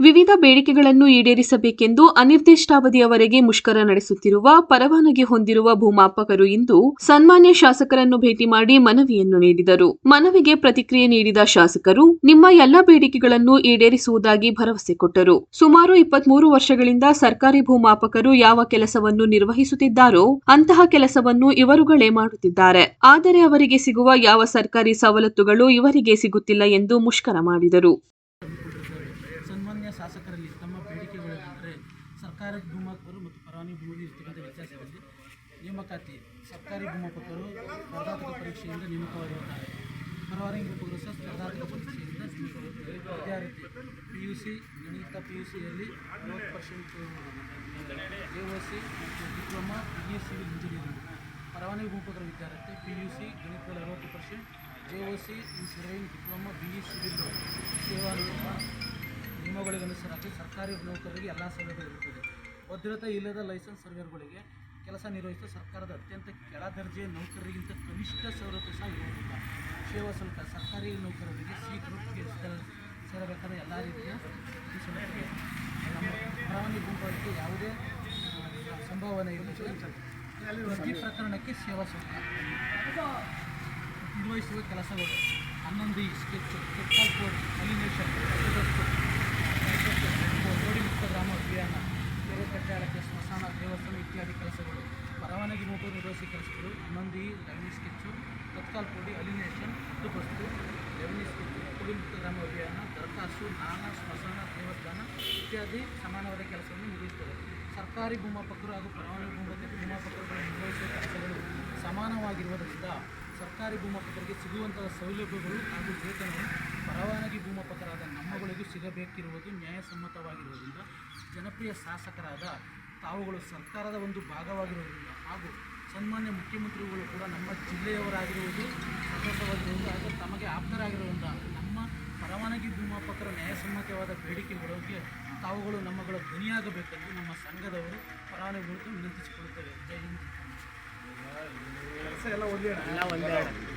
ವಿವಿಧ ಬೇಡಿಕೆಗಳನ್ನು ಈಡೇರಿಸಬೇಕೆಂದು ಅನಿರ್ದಿಷ್ಟಾವಧಿಯವರೆಗೆ ಮುಷ್ಕರ ನಡೆಸುತ್ತಿರುವ, ಪರವಾನಗಿ ಹೊಂದಿರುವ ಭೂಮಾಪಕರು ಇಂದು ಸನ್ಮಾನ್ಯ ಶಾಸಕರನ್ನು ಭೇಟಿ ಮಾಡಿ ಮನವಿಯನ್ನು ನೀಡಿದರು. ಮನವಿಗೆ ಪ್ರತಿಕ್ರಿಯೆ ನೀಡಿದ ಶಾಸಕರು, ನಿಮ್ಮ ಎಲ್ಲ ಬೇಡಿಕೆಗಳನ್ನು ಈಡೇರಿಸುವುದಾಗಿ ಭರವಸೆ ಕೊಟ್ಟರು. ಸುಮಾರು ಇಪ್ಪತ್ಮೂರು ವರ್ಷಗಳಿಂದ ಸರ್ಕಾರಿ ಭೂಮಾಪಕರು ಯಾವ ಕೆಲಸವನ್ನು ನಿರ್ವಹಿಸುತ್ತಿದ್ದಾರೋ, ಅಂತಹ ಕೆಲಸವನ್ನು ಇವರುಗಳೇ ಮಾಡುತ್ತಿದ್ದಾರೆ. ಆದರೆ ಅವರಿಗೆ ಸಿಗುವ ಯಾವ ಸರ್ಕಾರಿ ಸವಲತ್ತುಗಳು ಇವರಿಗೆ ಸಿಗುತ್ತಿಲ್ಲ ಎಂದು ಮುಷ್ಕರ ಮಾಡಿದರು. ಶಾಸಕರಲ್ಲಿ ತಮ್ಮ ಬೇಡಿಕೆಗಳೆಂದರೆ ಸರ್ಕಾರದ ಭೂಮಾಪಕರು ಮತ್ತು ಪರವಾನಿ ಭೂಮಿ ಇರ್ತಕ್ಕಂಥ ವ್ಯತ್ಯಾಸದಲ್ಲಿ ನೇಮಕಾತಿ, ಸರ್ಕಾರಿ ಭೂಮಾಪಕರು ಸ್ಪರ್ಧಾತ್ಮಕ ಪರೀಕ್ಷೆಯಿಂದ ನೇಮಕವಾಗಿರುತ್ತಾರೆ. ಪರವಾನಿ ಭೂಮಕರು ಸಹ ಸ್ಪರ್ಧಾತ್ಮಕ ಪರೀಕ್ಷೆಯಿಂದ ವಿದ್ಯಾರ್ಥಿ ಪಿ ಯು ಸಿ ಗಣಿತ ಪಿ ಯು ಸಿಯಲ್ಲಿ ಅರವತ್ತು ಪರ್ಸೆಂಟ್ ಎ ಓ ಸಿ ಮತ್ತು diploma B S civil engineering ಪರವಾನಿ ಭೂಮಕರ ವಿದ್ಯಾರ್ಥಿ ಪಿ ಯು ಸಿ ಗಣಿತದಲ್ಲಿ ಅರವತ್ತು percent J O C surveying diploma B E C ಸೇವಾ ನಿಯಮಗಳಿಗನುಸಾರವಾಗಿ ಸರ್ಕಾರಿ ನೌಕರರಿಗೆ ಎಲ್ಲ ಸೌಲಭ್ಯ ಇರುತ್ತದೆ. ಭದ್ರತೆ ಇಲ್ಲದ ಲೈಸೆನ್ಸ್ ಸರ್ವೇರ್ಗಳಿಗೆ ಕೆಲಸ ನಿರ್ವಹಿಸುವ ಸರ್ಕಾರದ ಅತ್ಯಂತ ಕೆಳ ದರ್ಜೆಯ ನೌಕರರಿಗಿಂತ ಕನಿಷ್ಠ ಸೌಲಭ್ಯ ಸಹ ಇರುವುದಿಲ್ಲ. ಸೇವಾ ಶುಲ್ಕ, ಸರ್ಕಾರಿ ನೌಕರರಿಗೆ ಸಿ ಗ್ರೂಪ್ಗೆ ಸೇರ- ಸೇರಬೇಕಾದ ಎಲ್ಲ ರೀತಿಯ ಪರವಾನಗಿ ಗುಂಪುಗಳಿಗೆ ಯಾವುದೇ ಸಂಭಾವನೆ ಪ್ರತಿ ಪ್ರಕರಣಕ್ಕೆ ಸೇವಾ ಶುಲ್ಕ ನಿರ್ವಹಿಸುವ ಕೆಲಸಗಳು ಹನ್ನೊಂದು ಈ ಸ್ಕೆಚ್ ಕೋಡ್, ಅಲಿನೇಷನ್ ರೋಡಿ ಮುಕ್ತ ಗ್ರಾಮ ಅಭಿಯಾನ ಕೆರೆ ಕಟ್ಟಾಳಕ್ಕೆ ಸ್ಮಶಾನ ದೇವಸ್ಥಾನ ಇತ್ಯಾದಿ ಕೆಲಸಗಳು ಪರವಾನಗಿ ನೋಟು ನಿರ್ವಹಿಸಿ ಕೆಲಸಗಳು ಹನ್ನೊಂದು ಈ ರೆವಿನ್ಯೂ ಸ್ಕೆಚ್ಚು, ತತ್ಕಾಲ್ ಪುಡಿ ಅಲಿನೇಷನ್ ಹದ್ದುಬಸ್ತು ರೆವಿನ್ಯೂ ಸ್ಕೆಚ್ಚು ಪುಡಿ ಗ್ರಾಮ ಅಭಿಯಾನ ದರಖಾಸ್ತು ನಾನ, ಸ್ಮಶಾನ, ದೇವಸ್ಥಾನ ಇತ್ಯಾದಿ ಸಮಾನವಾದ ಕೆಲಸವನ್ನು ನಿರ್ವಹಿಸುತ್ತದೆ ಸರ್ಕಾರಿ ಭೂಮಾಪಕರು ಹಾಗೂ ಪರವಾನಗಿ ಭೂಮಿ ಭೂಮಾಪಕರುಗಳ ನಿರ್ವಹಿಸುವ ಕೆಲಸಗಳು ಸಮಾನವಾಗಿರುವುದರಿಂದ ಸರ್ಕಾರಿ ಭೂಮಾಪಕರಿಗೆ ಸಿಗುವಂತಹ ಸೌಲಭ್ಯಗಳು ಹಾಗೂ ವೇತನಗಳು ಪರವಾನಗಿ ಭೂಮಾಪಕರಾದ ನಮ್ಮಗಳಿಗೂ ಸಿಗಬೇಕಿರುವುದು ನ್ಯಾಯಸಮ್ಮತವಾಗಿರುವುದರಿಂದ ಜನಪ್ರಿಯ ಶಾಸಕರಾದ ತಾವುಗಳು ಸರ್ಕಾರದ ಒಂದು ಭಾಗವಾಗಿರುವುದರಿಂದ ಹಾಗೂ ಸನ್ಮಾನ್ಯ ಮುಖ್ಯಮಂತ್ರಿಗಳು ಕೂಡ ನಮ್ಮ ಜಿಲ್ಲೆಯವರಾಗಿರುವುದು ಸಂತೋಷವಾಗಿರುವುದು ಹಾಗೂ ತಮಗೆ ಆಪ್ತರಾಗಿರುವಂಥ ನಮ್ಮ ಪರವಾನಗಿ ಭೂಮಾಪಕರ ನ್ಯಾಯಸಮ್ಮತವಾದ ಬೇಡಿಕೆಗಳಿಗೆ ತಾವುಗಳು ನಮ್ಮಗಳ ಧ್ವನಿಯಾಗಬೇಕೆಂದು ನಮ್ಮ ಸಂಘದವರು ಪರವಾನಗಿ ವಿನಂತಿಸಿಕೊಳ್ಳುತ್ತೇವೆ. ಜೈ ಹಿಂದ್. ಕೆಲಸ ಎಲ್ಲ ಒಂದೇ